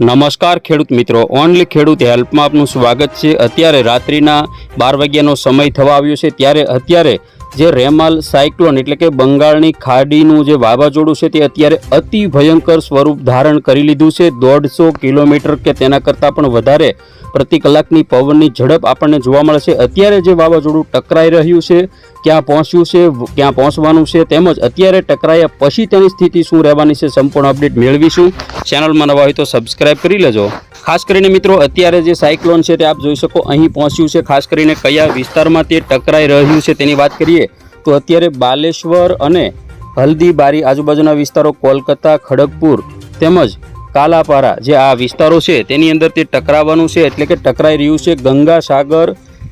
નમસ્કાર ખેડૂત મિત્રો. ઓનલી ખેડૂત હેલ્પમાં આપનું સ્વાગત છે. અત્યારે રાત્રિના બાર વાગ્યાનો સમય થવા આવ્યો છે. ત્યારે અત્યારે જે રેમાલ સાયક્લોન એટલે કે બંગાળની ખાડીનું જે વાવાઝોડું છે તે અત્યારે અતિ ભયંકર સ્વરૂપ ધારણ કરી લીધું છે. દોઢસો કિલોમીટર કે તેના કરતાં પણ વધારે પ્રતિ કલાકની પવનની ઝડપ આપણને જોવા મળે છે. અત્યારે જે વાવાઝોડું ટકરાઈ રહ્યું છે, ક્યાં પહોંચ્યું છે, ક્યાં પહોંચવાનું છે, તેમજ અત્યારે ટકરાયા પછી તેની સ્થિતિ શું રહેવાની છે, સંપૂર્ણ અપડેટ મેળવીશું. ચેનલમાં નવા હોય તો સબસ્ક્રાઈબ કરી લેજો. ખાસ કરીને મિત્રો, અત્યારે જે સાયક્લોન છે તે આપ જોઈ શકો, અહીં પહોંચ્યું છે. ખાસ કરીને કયા વિસ્તારમાં તે ટકરાઈ રહ્યું છે તેની વાત કરીએ, તો અત્યારે બાલેશ્વર અને હલ્દીબારી આજુબાજુના વિસ્તારો કોલકાતા, ખડગપુર તેમજ કાલાપારા જે આ વિસ્તારો છે તેની અંદર તે ટકરાવાનું છે. એટલે કે ટકરાઈ રહ્યું છે ગંગા સાગર,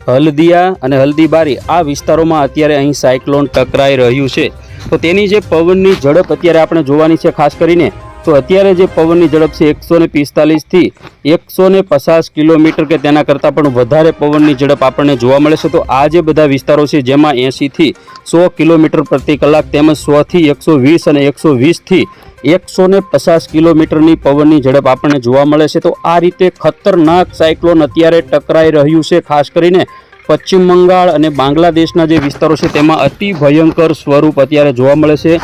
હલ્દિયા અને હલ્દીબારી. આ વિસ્તારોમાં અત્યારે અહીં સાયક્લોન ટકરાઈ રહ્યું છે. તો તેની જે પવનની ઝડપ અત્યારે આપણે જોવાની છે, ખાસ કરીને તો અત્યારે જે પવનની ઝડપ છે એકસો ને પિસ્તાલીસથી એકસો ને પચાસ કિલોમીટર કે તેના કરતાં પણ વધારે પવનની ઝડપ આપણને જોવા મળે છે. તો આ જે બધા વિસ્તારો છે, જેમાં એંશીથી સો કિલોમીટર પ્રતિ કલાક તેમજ સોથી એકસો વીસ અને એકસો વીસથી એકસો ને પચાસ કિલોમીટરની પવનની ઝડપ આપણને જોવા મળે છે. તો આ રીતે ખતરનાક સાયક્લોન અત્યારે ટકરાઈ રહ્યું છે, ખાસ કરીને પશ્ચિમ બંગાળ અને બાંગ્લાદેશના જે વિસ્તારો છે, તેમાં અતિ ભયંકર સ્વરૂપ અત્યારે જોવા મળે છે.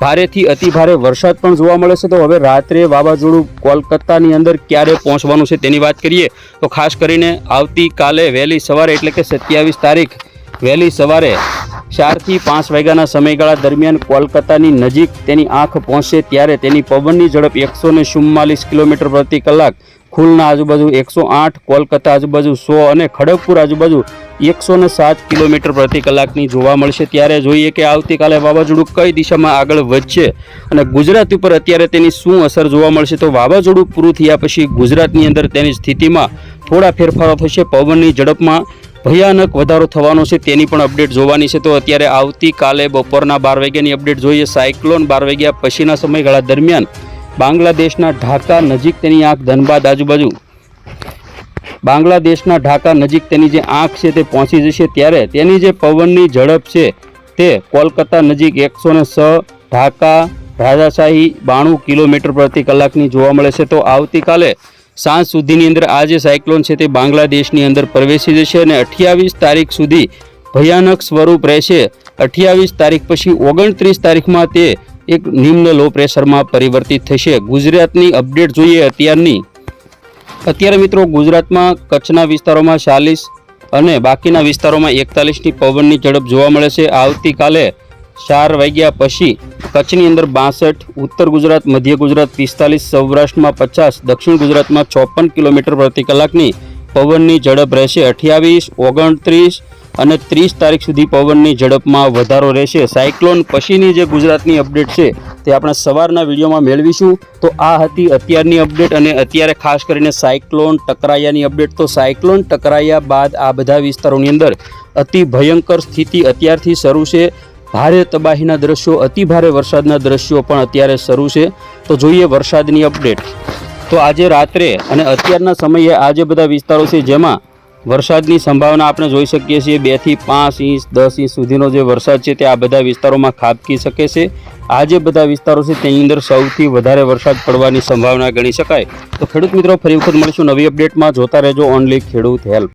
ભારેથી અતિ ભારે વરસાદ પણ જોવા મળે છે. તો હવે રાત્રે વાવાઝોડું કોલકાતાની અંદર ક્યારે પહોંચવાનું છે, તેની વાત કરીએ તો ખાસ કરીને આવતીકાલે વહેલી સવારે, એટલે કે સત્યાવીસ તારીખ, વહેલી સવારે ચારથી પાંચ વાગ્યાના સમયગાળા દરમિયાન કોલકાતાની નજીક તેની આંખ પહોંચશે. ત્યારે તેની પવનની ઝડપ એકસો ને કિલોમીટર પ્રતિ કલાક ખુલના આજુબાજુ એકસો આઠ, કોલકાતા આજુબાજુ સો અને ખડગપુર આજુબાજુ એકસો ને સાત કિલોમીટર પ્રતિ કલાકની જોવા મળશે. ત્યારે જોઈએ કે આવતીકાલે વાવાઝોડું કઈ દિશામાં આગળ વધશે અને ગુજરાત ઉપર અત્યારે તેની શું અસર જોવા મળશે? તો વાવાઝોડું પૂરું થયા પછી ગુજરાતની અંદર તેની સ્થિતિમાં થોડા ફેરફારો થશે. પવનની ઝડપમાં ભયાનક વધારો થવાનો છે તેની પણ અપડેટ જોવાની છે. તો અત્યારે આવતીકાલે બપોરના બાર વાગ્યાની અપડેટ જોઈએ. સાયક્લોન બાર વાગ્યા પછીના સમયગાળા દરમિયાન બાંગ્લાદેશના ઢાકા નજીક તેની આંખ ધનબાદ આજુબાજુ. બાંગ્લાદેશના ઢાકા નજીક તેની જે આંખ છે તે પહોંચી જશે ત્યારે તેની જે પવનની ઝડપ છે તે કોલકાતા નજીક એકસો છ ઢાકા રાજાશાહી બાણું કિલોમીટર પ્રતિ કલાકની જોવા મળે છે. તો આવતીકાલે સાંજ સુધીની અંદર આ જે સાયક્લોન છે તે બાંગ્લાદેશની અંદર પ્રવેશી જશે અને અઠ્યાવીસ તારીખ સુધી ભયાનક સ્વરૂપ રહેશે. અઠ્યાવીસ તારીખ પછી ઓગણત્રીસ તારીખમાં તે એક નિમ્ન લો પ્રેશરમાં પરિવર્તિત થશે. ગુજરાતની અપડેટ જોઈએ અત્યારની. અત્યારે મિત્રો ગુજરાતમાં કચ્છના વિસ્તારોમાં ચાલીસ અને બાકીના વિસ્તારોમાં એકતાલીસની પવનની ઝડપ જોવા મળે છે. આવતીકાલે ચાર વાગ્યા પછી કચ્છની અંદર બાસઠ, ઉત્તર ગુજરાત, મધ્ય ગુજરાત પિસ્તાલીસ, સૌરાષ્ટ્રમાં પચાસ, દક્ષિણ ગુજરાતમાં ચોપન કિલોમીટર પ્રતિ કલાકની પવનની ઝડપ રહેશે. અઠ્યાવીસ, ઓગણત્રીસ અને ત્રીસ તારીખ સુધી પવનની ઝડપમાં વધારો રહેશે. સાયક્લોન પછીની જે ગુજરાતની અપડેટ છે, તે આપણે સવારના વિડીયોમાં મેળવીશું. તો આ હતી અત્યારની અપડેટ અને અત્યારે ખાસ કરીને સાયક્લોન ટકરાયાની અપડેટ. તો સાયક્લોન ટકરાયા બાદ આ બધા વિસ્તારોની અંદર અતિ ભયંકર સ્થિતિ અત્યારથી શરૂ છે. ભારે તબાહીના દ્રશ્યો, અતિ ભારે વરસાદના દ્રશ્યો પણ અત્યારે શરૂ છે. તો જોઈએ વરસાદની અપડેટ. તો આજે રાત્રે અને અત્યારના સમયે આ જે બધા વિસ્તારો છે, જેમાં વરસાદની સંભાવના આપણે જોઈ શકીએ છીએ. બેથી પાંચ ઇંચ, દસ ઇંચ સુધીનો જે વરસાદ છે તે આ બધા વિસ્તારોમાં ખાબકી શકે છે. આ જે બધા વિસ્તારો છે તેની અંદર સૌથી વધારે વરસાદ પડવાની સંભાવના ગણી શકાય. તો ખેડૂત મિત્રો, ફરી વખત મળીશું નવી અપડેટમાં. જોતા રહેજો ઓનલી ખેડૂત હેલ્પ.